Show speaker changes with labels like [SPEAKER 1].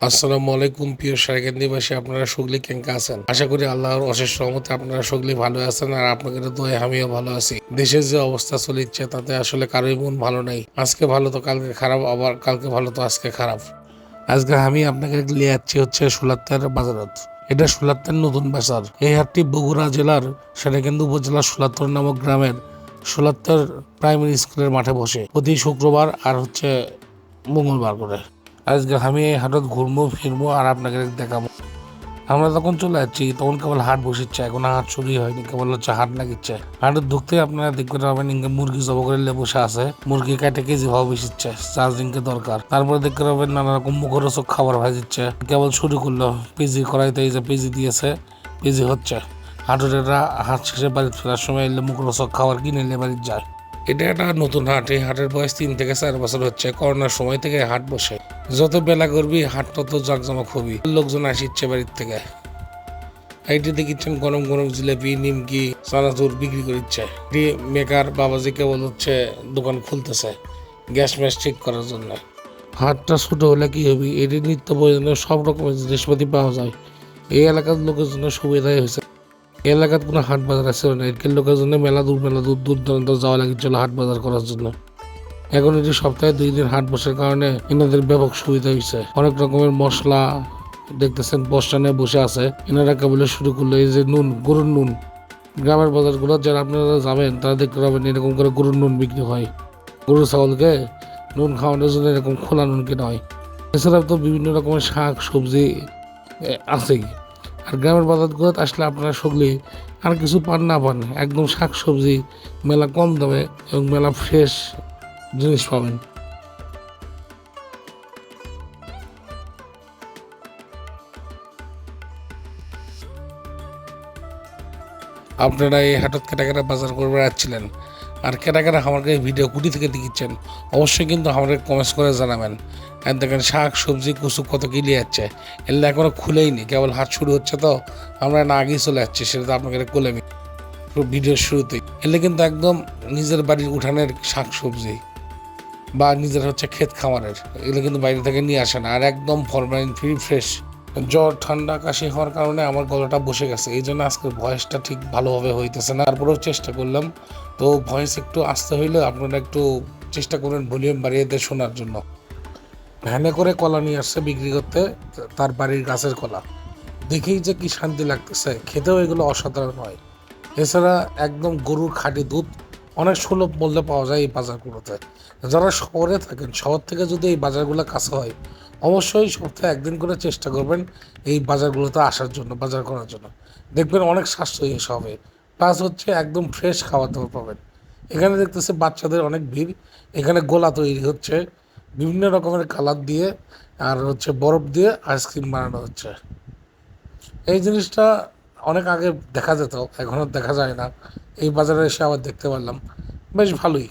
[SPEAKER 1] আসসালামু আলাইকুম, প্রিয় সারেকান্দিবাসী আপনারা সগলি কেঙ্কা আছেন? আশা করি আল্লাহর অশেষ রহমতে আপনারা সগলি ভালো আছেন আর আপনাদের দোয়ে আমিও ভালো আছি। দেশের যে অবস্থা চলিচ্ছে তাতে আসলে কারোই মন ভালো নেই। আজকে ভালো তো, কালকে খারাপ, আবার কালকে ভালো তো, আজকে খারাপ। আজকে আমি আপনাকে নিয়ে যাচ্ছি হচ্ছে সুলাত্তার বাজারত। এটা সুলাত্তার নতুন বাজার। এই হাটটি বগুড়া জেলার সেটাকেন্দু উপজেলার সুলাত্তর নামক গ্রামের সুলাত্তর প্রাইমারি স্কুলের মাঠে বসে। প্রতি শুক্রবার আর হচ্ছে মঙ্গলবার করে। আজকে আমি এই হাটত ঘুরবো ফিরবো আর আপনাকে দেখাবো আমরা তখন চলে যাচ্ছি, তখন কেবল হাট বসেছে এখন হাট শুরুই হয়নি, কেবল হচ্ছে হাট লাগিচ্ছে হাটে ঢুকতে আপনারা দেখতে পাবেন, ইনকে মুরগি জব করে বসে আছে, মুরগি কাটে কেজি ভাও বেশিচ্ছে চার দিনকে দরকার। তারপরে দেখতে পাবেন নানা রকম মুখরোচক খাবার ভাজিচ্ছে কেবল শুরু করল, পিজি করাইতে এই যে পিজি দিয়েছে, পিজি হচ্ছে। হাটুরেরা হাট শেষে বাড়ি ফেরার সময় এলে মুখরোচক খাবার কিনে এলে বাড়ি যায়। এটা একটা নতুন হাট। এই হাটের বয়স তিন থেকে চার বছর হচ্ছে। করোনার সময় থেকে হাট বসে। যত বেলা করবি, হাট তত জাকজমক হবি। লোকজন আসিচ্ছে বাড়ির থেকে। এইটি দেখিচ্ছেন গরম গরম জিলেপি, নিমকি, চানাচুর বিক্রি করিচ্ছে। এটি মেকার বাবাজি কেবল হচ্ছে দোকান খুলতেছে, গ্যাস ম্যাস ঠিক করার জন্য। হাটটা ছোট হলে কি হবে? এটি নিত্য প্রয়োজনীয় সব রকমের জিনিসপাতি পাওয়া যায়। এই এলাকার লোকের জন্য সুবিধাই হয়েছে। এই এলাকার কোনো হাট বাজার আছে না? এর লোকের জন্য মেলা দূর মেলা দূর দূর দূরান্ত যাওয়া লাগিছিল হাট বাজার করার জন্য। এখন এটি সপ্তাহে দুই দিন হাট বসার কারণে এনাদের ব্যাপক সুবিধা হয়েছে। অনেক রকমের মশলা দেখতেছেন বস্টানে বসে আছে। এনারা কেবল শুরু করল এই যে নুন, গরুর নুন। গ্রামের বাজারগুলো যারা আপনারা যাবেন, তারা দেখতে পাবেন এরকম করে গরুর নুন বিক্রি হয়। গরু ছাগলকে নুন খাওয়ানোর জন্য এরকম খোলা নুন কেনা হয়। এছাড়াও তো বিভিন্ন রকমের শাক, সবজি আছেই। আর গ্রামের বাজারগুলোতে আসলে আপনারা সগলি আর কিছু পান না পান, একদম শাক সবজি মেলা কম দামে এবং মেলা ফ্রেশ জিনিস পাবেন। আপনারা এই হাটত কেটাকেটা বাজার করবে যাচ্ছিলেন আর কেটাকেটা আমাকে ভিডিও কুটি থেকে দেখিচ্ছেন, অবশ্যই কিন্তু আমাকে কমেন্টস করে জানাবেন। আর দেখেন শাক, সবজি কুসু কত কি নিয়ে যাচ্ছে। এগুলো এখনও খুলেই নি, কেবল হাট শুরু হচ্ছে তো, আমরা না আগেই চলে যাচ্ছি, সেটা তো আপনাকে নি ভিডিওর শুরুতেই এলে কিন্তু একদম নিজের বাড়ির উঠানের শাক, সবজি বা নিজের হচ্ছে ক্ষেত খামারের। এগুলো কিন্তু বাইরে থেকে নিয়ে আসে না, আর একদম ফরমালিন ফ্রি ফ্রেশ জ্বর, ঠান্ডা, কাশি হওয়ার কারণে আমার গলাটা বসে গেছে। এই জন্য আজকে ভয়েসটা ঠিক ভালোভাবে হইতেছে না। তারপরেও চেষ্টা করলাম। তো ভয়েস একটু আসতে হইলে আপনারা একটু চেষ্টা করবেন ভলিউম বাড়িয়ে দিয়ে শোনার জন্য। ভ্যানে করে কলা নিয়ে আসছে বিক্রি করতে, তার বাড়ির গাছের কলা। দেখেই যে কি শান্তি লাগতেছে। খেতেও এগুলো অসাধারণ হয়। এছাড়া একদম গরুর খাঁটি দুধ অনেক সুলভ মূল্যে পাওয়া যায় এই বাজারগুলোতে। যারা শহরে থাকেন, শহর থেকে যদি এই বাজারগুলো কাছে হয়, অবশ্যই সপ্তাহে একদিন করে চেষ্টা করবেন এই বাজারগুলোতে আসার জন্য, বাজার করার জন্য। দেখবেন অনেক এসে হবে প্লাস হচ্ছে একদম ফ্রেশ খাবার দাবার পাবেন। এখানে দেখতেছে বাচ্চাদের অনেক ভিড়। এখানে গোলা তৈরি হচ্ছে। বিভিন্ন রকমের কালার দিয়ে আর হচ্ছে বরফ দিয়ে আইসক্রিম বানানো হচ্ছে। এই জিনিসটা অনেক আগে দেখা যেত এখনও দেখা যায় না। এই বাজারে এসে আবার দেখতে পারলাম। বেশ ভালোই।